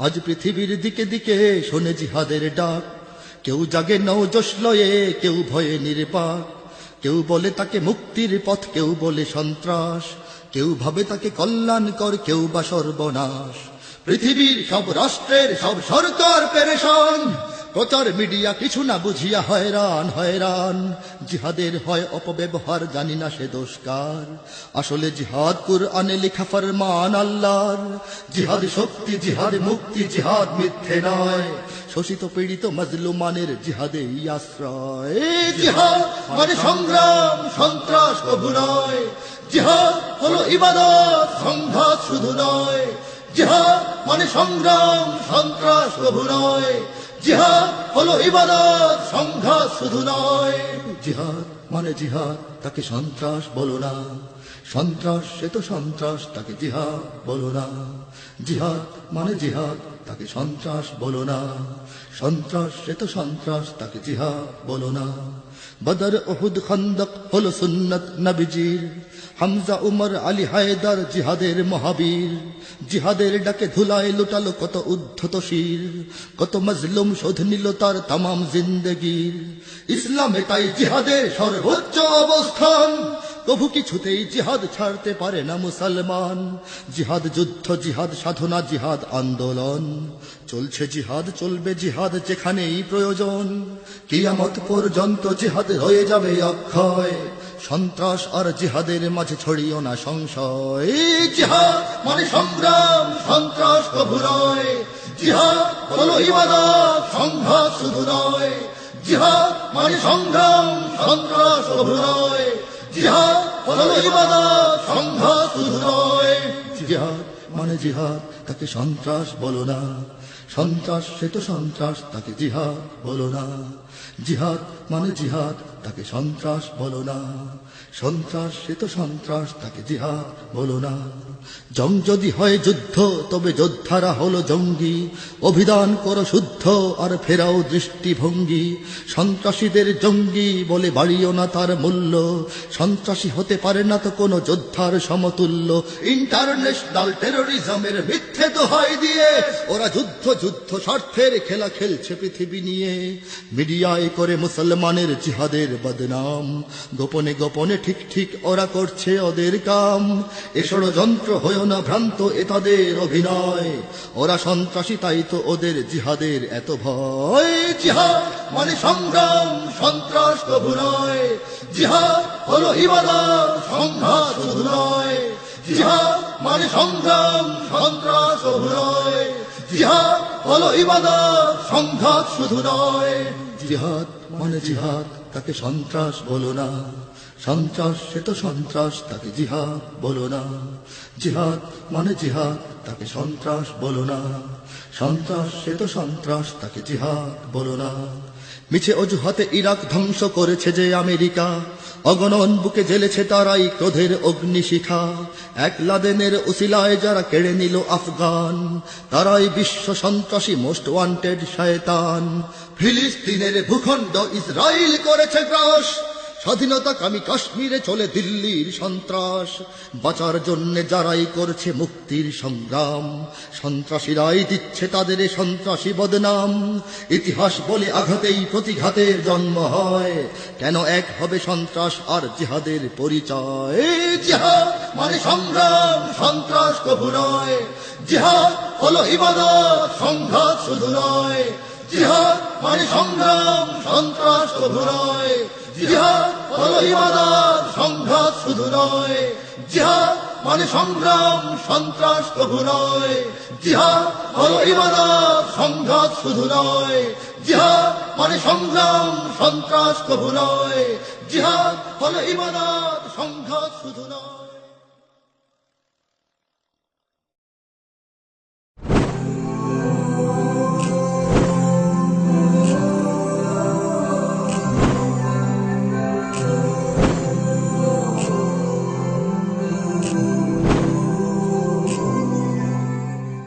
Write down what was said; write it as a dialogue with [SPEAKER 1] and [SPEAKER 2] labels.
[SPEAKER 1] আজ পৃথিবীর দিকে দিকে শোনে জিহাদের ডাক। কেউ জাগে নৌ জশলয়ে কেউ ভয়ে নির্বাক। কেউ বলে তাকে মুক্তির পথ, কেউ বলে সন্ত্রাস। কেউ ভাবে তাকে কল্যাণকর, কেউ বা সর্বনাশ। পৃথিবীর সব রাষ্ট্রের সব সরকার পেরেশান। প্রচার মিডিয়া কিছু না বুঝিয়া হয়রান হয়রান। জিহাদের হয় অপব্যবহার, জানি না সে দোষকার আসলে জিহাদ কুরআনে লেখা ফরমান আল্লাহর। জিহাদ শক্তি, জিহাদ মুক্তি, জিহাদ মিথ্যে নয়। শোষিত, পীড়িত, মজলুমানের জিহাদে আশ্রয়। জিহাদ মানে সংগ্রাম, সন্ত্রাস কবু নয় জিহাদ হলো ইবাদত, সংঘাত শুধু নয়। জিহাদ মানে সংগ্রাম, সন্ত্রাস প্রভু নয়। জিহাদ হলো ইবাদত, সংঘাত শুধু নয়। জিহাদ মানে জিহাদ, তাকে সন্ত্রাস বলো না। সন্ত্রাস, সে তো সন্ত্রাস, তাকে জিহাদ বলো না। জিহাদ মানে জিহাদ তাকে সন্ত্রাস বলো না। সন্ত্রাস, সে তো সন্ত্রাস, তাকে জিহাদ বলো না। বদর ওহুদ খন্দক হলো সুন্নত নবীজির। হামজা উমর আলী হায়দার জিহাদের মহাবীর। জিহাদের ডাকে ধুলায় লুটালো কত উদ্ধত শির। কত মজলুম শোধ নিল তার তামাম জিন্দগির। ইসলামে তাই জিহাদের সর্বোচ্চ অবস্থান। কভু কিছুতেই জিহাদ ছাড়তে পারে না মুসলমান। জিহাদ যুদ্ধ, জিহাদ সাধনা, জিহাদ আন্দোলন। চলছে জিহাদ, চলবে জিহাদ যেখানেই প্রয়োজন। কিয়ামত পর্যন্ত জিহাদ রয়ে যাবে অক্ষয়। সন্ত্রাস আর জিহাদের মাঝে ছড়িও না সংশয়। জিহাদ মানে সংগ্রাম, সন্ত্রাস কভু জিহাদ সংঘাত শুধু নয়। জিহাদ মানে সংগ্রাম, সন্ত্রাস কভু নয়। জিহাদ হল ইবাদত সংঘ শুধু নয়। জিহাদ মানে জিহাদ। তাকে সন্ত্রাস বলো না। সন্ত্রাস, সে তো সন্ত্রাস, তাকে জিহাদ বলো না। জিহাদ মানে জিহাদ, তাকে সন্ত্রাস বলো না। সন্ত্রাস, সে তো সন্ত্রাস, তাকে জিহাদ বলো না। জং যদি হয় যুদ্ধ, তবে যোদ্ধারা হলো জঙ্গি। অভিধান করো শুদ্ধ, আর ফেরাও দৃষ্টিভঙ্গি। সন্ত্রাসীদের জঙ্গি বলে বাড়িও না তার মূল্য। সন্ত্রাসী হতে পারে না তো কোনো যোদ্ধার সমতুল্য। ইন্টারন্যাশনাল টেরোরিজমের মিথ্যে দোহাই দিয়ে ওরা যুদ্ধ যুদ্ধ স্বার্থের খেলা খেলছে পৃথিবী নিয়ে। মিডিয়ায় করে মুসলমানের জিহাদের বদনাম। গোপনে গোপনে ঠিক ঠিক ওরা করছে ওদের কাম। এ ষড়যন্ত্র হয়েও না ভ্রান্ত এ তাদের অভিনয়। ওরা সন্ত্রাসী, তাই তো ওদের জিহাদের এত ভয়। জিহাদ মানে সংগ্রাম, সন্ত্রাস কবু নয়। জিহাদ হলো ইবাদত, সংঘাত শুধু নয়। জিহাদ মানে সংগ্রাম সন্ত্রাস কবু নয় জিহাদ হলো ইবাদত, সংঘাত শুধু নয়। জিহাদ মানে জিহাদ, তাকে সন্ত্রাস বলো না। সন্ত্রাস সে তো সন্ত্রাস, তাকে জিহাদ বলো না। জিহাদ মানে জিহাদ তাকে সন্ত্রাস বলো না। সন্ত্রাস, সে তো সন্ত্রাস, তাকে জিহাদ বলো না। মিছে অজুহাতে ইরাক ধ্বংস করেছে যে আমেরিকা। অগণন বুকে জ্বেলেছে তারাই ক্রোধের অগ্নিশিখা। এক লাদেনের উসিলায় যারা কেড়ে নিল আফগান, তারাই বিশ্ব সন্ত্রাসী মোস্ট ওয়ান্টেড শয়তান। ফিলিস্তিনের ভূখণ্ড ইসরায়েল করেছে গ্রাস। স্বাধীনতা কামি কাশ্মীরে চলে দিল্লির সন্ত্রাস। বাঁচার জন্য যারাই করছে মুক্তির সংগ্রাম, সন্ত্রাসীরাই দিচ্ছে তাদের সন্ত্রাসী বদনাম। ইতিহাস বলে আঘাতেই প্রতিঘাতের জন্ম হয়। কেন এক হবে সন্ত্রাস আর জিহাদের পরিচয়? জিহাদ মানে সংগ্রাম, সন্ত্রাস কভু নয়। জিহাদ হলো ইবাদত, সংঘাত শুধু নয়। জিহাদ মানে সংগ্রাম, সন্ত্রাস কভু নয়। জিহাদ হলো ইবাদত, সংঘাত শুধু নয়। জিহাদ মানে সংগ্রাম, সন্ত্রাস কভু নয়। জিহাদ হলো ইবাদত, সংঘাত শুধু নয়। জিহাদ মানে সংগ্রাম, সন্ত্রাস কভু নয়। জিহাদ হলো ইবাদত, সংঘাত শুধু নয়।